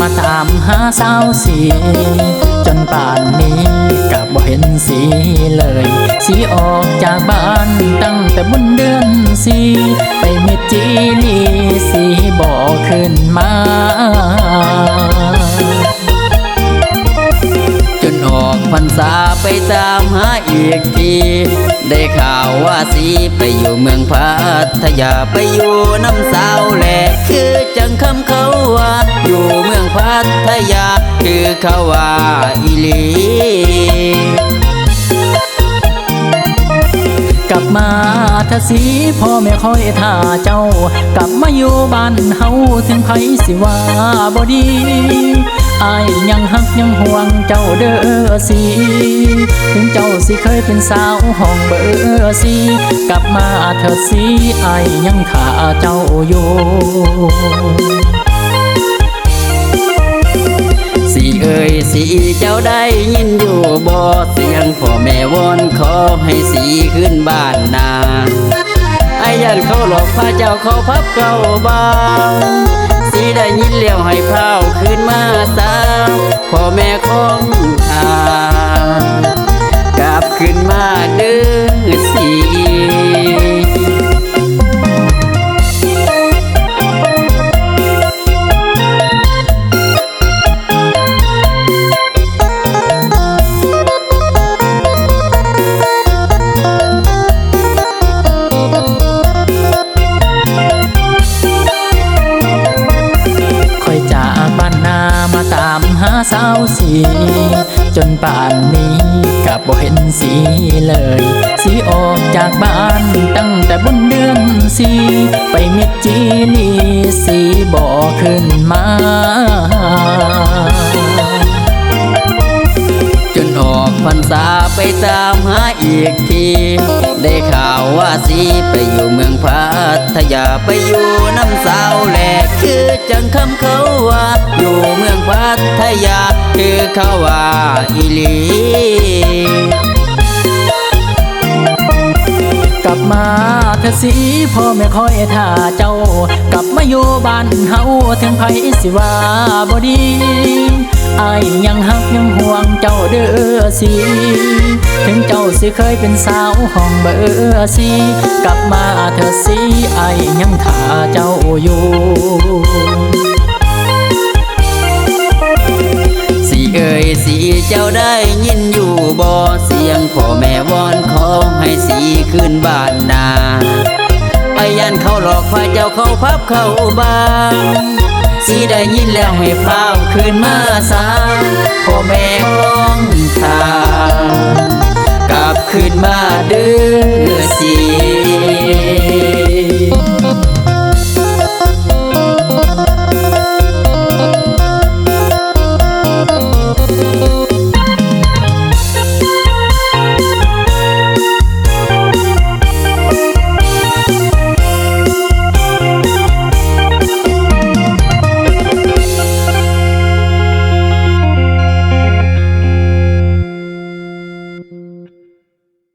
มาตามหาสาวสี จนป่านนี้กับบ่เห็นสีเลย สีออกจากบ้านตั้งแต่บนเดือนสี ไปเมจีลีสีบ่ขึ้นมา พรรษาไปตามหาอีกที ได้ข่าวว่าสีไปอยู่เมืองพัทยาไปอยู่น้ำสาวแหลกคือจังคำเขาว่า อยู่เมืองพัทยา คือเขาว่าอีหลีกลับมาทสีพ่อแม่คอยท่าเจ้า กลับมาอยู่บ้านเฮาถึงไผสิว่าบ่ดี อายยังฮักยังห่วงเจ้าเด้อสีถึงเจ้าสิเคยเป็นสาวห้องเบอร์สีกลับมาเถิดสีอายยังท่าเจ้าอยู่สีเอ่ยสีเจ้าได้ยินอยู่บ่เสียงพ่อแม่วอนขอให้สีขึ้นบ้านนาไอ้ยันเขาหลอกพาเจ้าเขาพับเก่าบ้างีได้ยินเลี้ยวให้พาวคืนมาสาพ่อแม่ของทา สาวสี จนป่านนี้กับบ่เห็นสีเลย สีออกจากบ้านตั้งแต่บนเดือนสี ไปม็ดจีลีสีบ่ขึ้นมาจนออกพรรษาไปตามหาอีกที ได้ข่าวว่าสีไปอยู่เมืองพัทยาไปอยู่น้ำสาวแหลก คือจังคำเขาว่า อยู่เมืองพัทยา คือเขาว่าอีหลีกลับมาเธอสีพ่อแม่คอยท่าเจ้า กลับมาอยู่บ้านเฮาถึงไผสิว่าบ่ดี อายยังฮักยังห่วงเจ้าเด้อสีถึงเจ้าสิเคยเป็นสาวห้องเบอร์สีกลับมาเธอสีอายยังท่าเจ้าอยู่สีเอ่ยสีเจ้าได้ยินอยู่บ่เสียงพ่อแม่วอนขอให้สีขึ้นบ้านนาไอ้ยันเขาหลอกพาเจ้าเขาพับเข้าบ้าน สีได้ยินแล้วให้พาวขึ้นมาสาพ่อแม่ของทางกลับคืนมา